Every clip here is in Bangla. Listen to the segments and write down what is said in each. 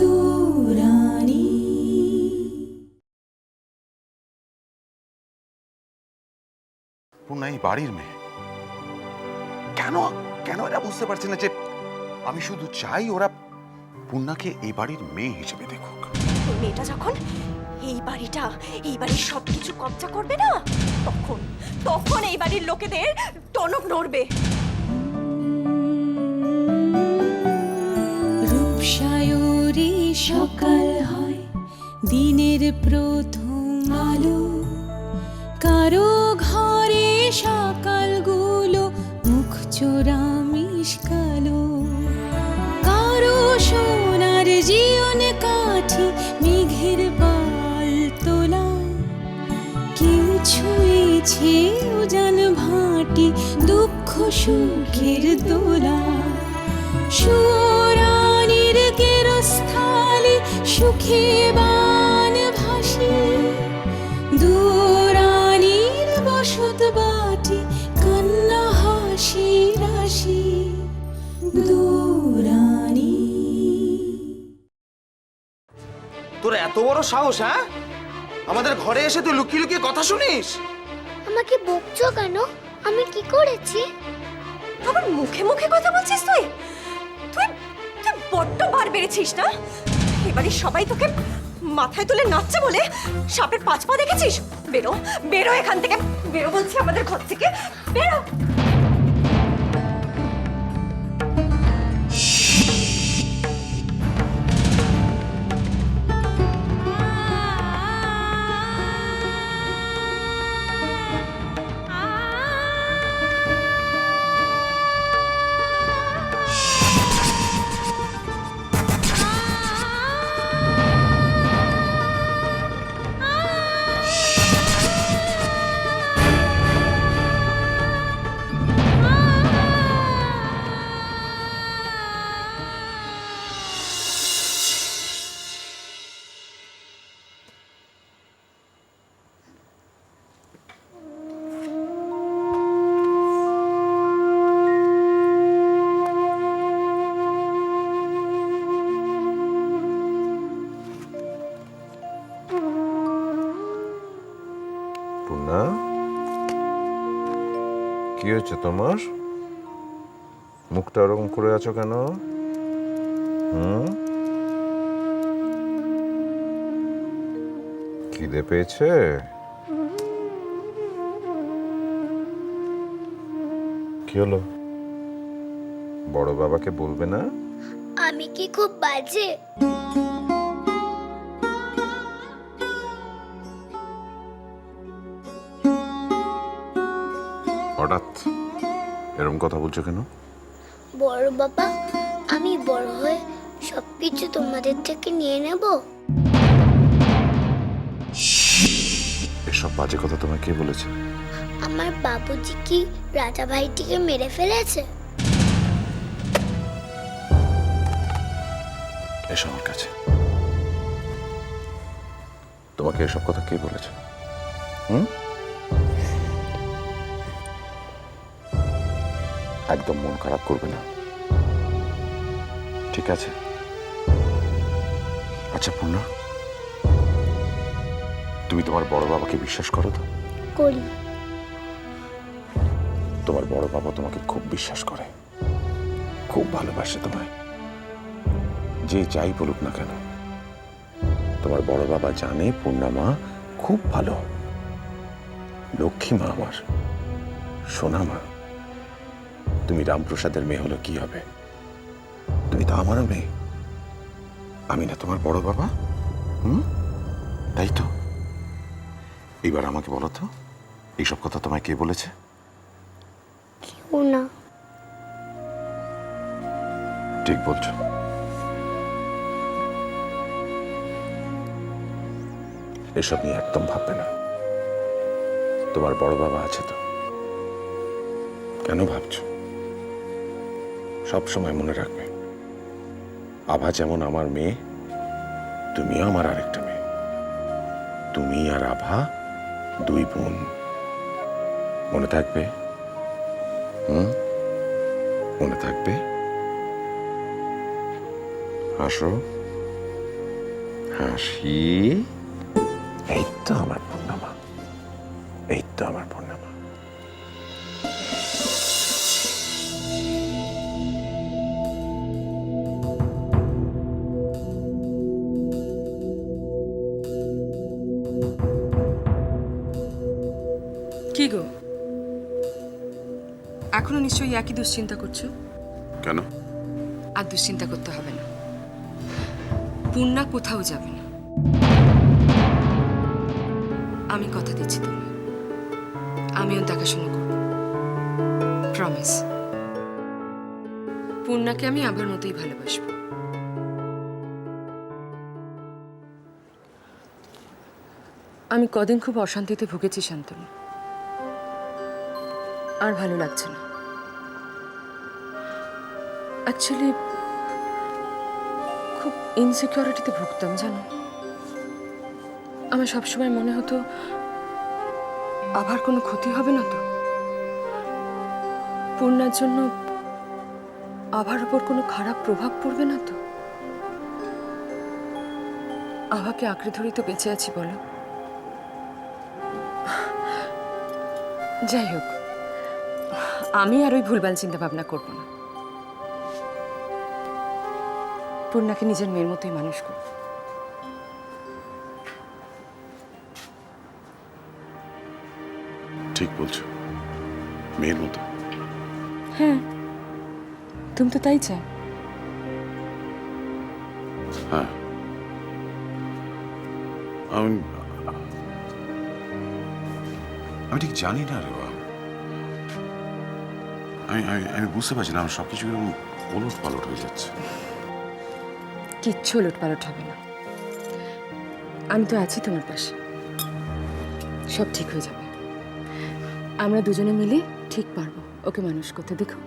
দূরানি। পূর্ণা এই বাড়ির মেয়ে। কেন কেন এরা বুঝতে পারছে না যে আমি শুধু চাই ওরা পূর্ণাকে এই বাড়ির মেয়ে হিসেবে দেখুক? ওই মেয়েটা যখন এই বাড়িটা এই বাড়ির সবকিছু কবজা করবে না তখন তখন এই বাড়ির লোকেদের টনক নড়বে। সকাল হয়, দিনের প্রথম আলো। কারও ঘরে সকালগুলো মুখ চোরা মিশকালো। কারও সোনার জীবন কাঠি মেঘের পাল তোলা। কেউ ছুঁয়েছে উজান ভাটি দুঃখ সুখের সুরানির কেরস্থালে সুখে বান ভাসি। দুরানির বসত বাটি কান্না হাসি রাশি। দুরানি তোর এত বড় সাহস হ্যাঁ? আমাদের ঘরে এসে তুই লুকিয়ে লুকিয়ে কথা শুনিস? আমাকে বকছো কেন? আমি কি করেছি? আবার মুখে মুখে কথা বলছিস তুই? তুই তুই বড্ড বার বেড়েছিস না? এবারে সবাই তোকে মাথায় তুলে নাচছে বলে সাপের পাঁচ পা দেখেছিস? বেরো বেরো এখান থেকে। বেরো বলছি আমাদের ঘর থেকে। বেরো। কি হয়েছে তোমার? মুখটা ওরকম করে আছো কেন? হুম? খিদে পেয়েছে? কি হলো? বড় বাবাকে বলবে না? আমি কি খুব বাজে? হঠাৎ এরকম কথা বলছো কেন? বড় বাবা আমি বড় হয়ে সবকিছু তোমাদের থেকে নিয়ে নেব। এসব বাজে কথা তোমায় কে বলেছে? আমার বাবুজি কি রাজা ভাইটিকে মেরে ফেলেছে? এসো আমার কাছে। তোমাকে এসব কথা কে বলেছে? হুম? একদম মন খারাপ করবে না। ঠিক আছে? আচ্ছা পূর্ণা। তুমি তোমার বড় বাবাকে বিশ্বাস করো তো? করি। তোমার বড় বাবা তোমাকে খুব বিশ্বাস করে। খুব ভালোবাসে তোমায়। যে যাই বলুক না কেন। তোমার বড় বাবা জানে পূর্ণামা খুব ভালো। লক্ষ্মী মা আমার। সোনা মা। তুমি রামপ্রসাদের মেয়ে হলো কি হবে? তুমি তো আমারও মেয়ে। আমি না তোমার বড় বাবা? হুম? তাই তো। এবার আমাকে বলো তো এইসব কথা তোমায় কে বলেছে? কেউ না। ঠিক বলছো। এসব নিয়ে একদম ভাববে না। তোমার বড় বাবা আছে তো। কেন ভাবছ? সব সময় মনে রাখবে। আভা যেমন আমার মেয়ে, তুমিও আমার আরেকটা মেয়ে। তুমি আর আভা দুই বোন। মনে থাকবে? হুম? মনে থাকবে? আসো হাসি। এই তো আমার পূর্ণামা এই তো আমার কি গো? এখনও নিশ্চয়ই একই দুশ্চিন্তা করছ? কেন? আর দুশ্চিন্তা করতে হবে না। পূর্ণা কোথাও যাবে না। আমি কথা দিচ্ছি তোমায়। আমিও দেখাশোনা করব। প্রমিস পূর্ণাকে আমি আবার মতোই ভালোবাসবো। আমি কদিন খুব অশান্তিতে ভুগেছি শান্তনু। আর ভালো লাগছে না। অ্যাকচুয়ালি খুব ইনসিকিউরিটিতে ভুগতাম, জানো? আমার সবসময় মনে হতো, আবার কোনো ক্ষতি হবে না তো? পূর্ণার জন্য আবার ওপর কোনো খারাপ প্রভাব পড়বে না তো? আভাকে আঁকড়ে ধরেই তো বেঁচে আছি, বলো। যাই হোক। আমি আর ওই ভুলভাল চিন্তা ভাবনা করব না। পূর্ণাকে নিজের মেয়ের মতোই মানুষ করব। ঠিক বলছো। মেয়ের মতো। হ্যাঁ। তুমি তো তাই চাও। হ্যাঁ। আমি আমি ঠিক জানি না রে আমি আমি আমি বুঝতে পারছি না, আমার সব কিছু এরকম ওলট পালট হয়ে যাচ্ছে। কিচ্ছু ওলট পালট হবে না। আমি তো আছি তোমার পাশে। সব ঠিক হয়ে যাবে। আমরা দুজনে মিলে ঠিক পারব, ওকে মানুষ করতে, দেখো।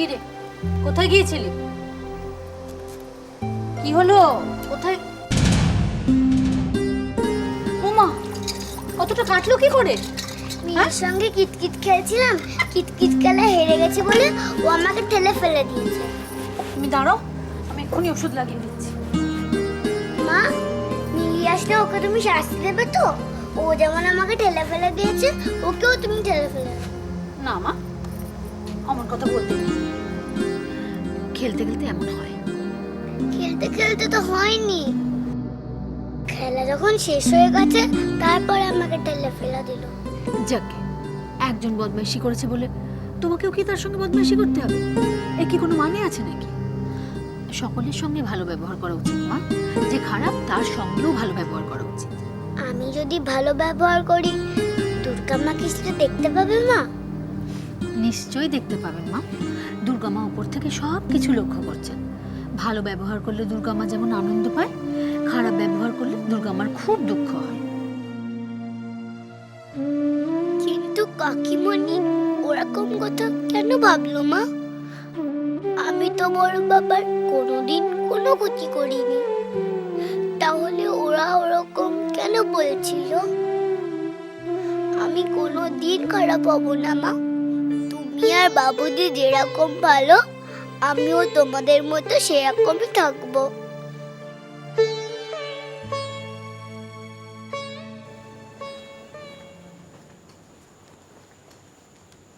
কি রে? কোথায় গিয়েছিলি? কি হলো? কোথায়? ওমা কতটা কাটলো কি করে? মিয়ের সঙ্গে কিতকিত খেলছিলাম। কিতকিত খেলা হেরে গেছে বলে ও আমাকে ঠেলে ফেলে দিয়েছে। তুমি দাঁড়াও আমি এক্ষুনি ওষুধ লাগিয়ে দিচ্ছি। মা মিলি আসলে ওকে তুমি শাস্তি দেবে তো? ও যেমন আমাকে ঠেলে ফেলে দিয়েছে ওকেও তুমি ঠেলে ফেলে না মা আমার কথা বলতে খেলতে খেলতে এমন হয়। খেলতে খেলতে তো হয়নি। খেলা যখন শেষ হয়ে গেছে তারপরে আমাকে ঠেলে ফেলে দিল। যাকে একজন বদমাইশি করেছে বলে তোমাকেও কি তার সঙ্গে বদমাইশি করতে হবে? এ কি কোনো মানে আছে নাকি? সকলের সঙ্গে ভালো ব্যবহার করা উচিত মা। যে খারাপ তার সঙ্গেও ভালো ব্যবহার করা উচিত। আমি যদি ভালো ব্যবহার করি দুর্গা মা কি সেটা দেখতে পাবে মা? নিশ্চয়ই দেখতে পাবেন মা। দুর্গা মা উপর থেকে সব কিছু লক্ষ্য করছেন ভালো ব্যবহার করলে দুর্গা মা যেমন আনন্দ পায়, খারাপ ব্যবহার করলে দুর্গা মার খুব দুঃখ হয়। কিন্তু কাকিমণি, ওরকম কথা কেন ভাবলো মা? আমি তো বড় বাবার কোনোদিন কোনো ক্ষতি করিনি। তাহলে ওরা ওরকম কেন বলছিল? আমি কোনো দিন খারাপ হব না মা। তুমি আর বাবুদি যেরকম ভালো আমিও তোমাদের মতো সেরকমই থাকব।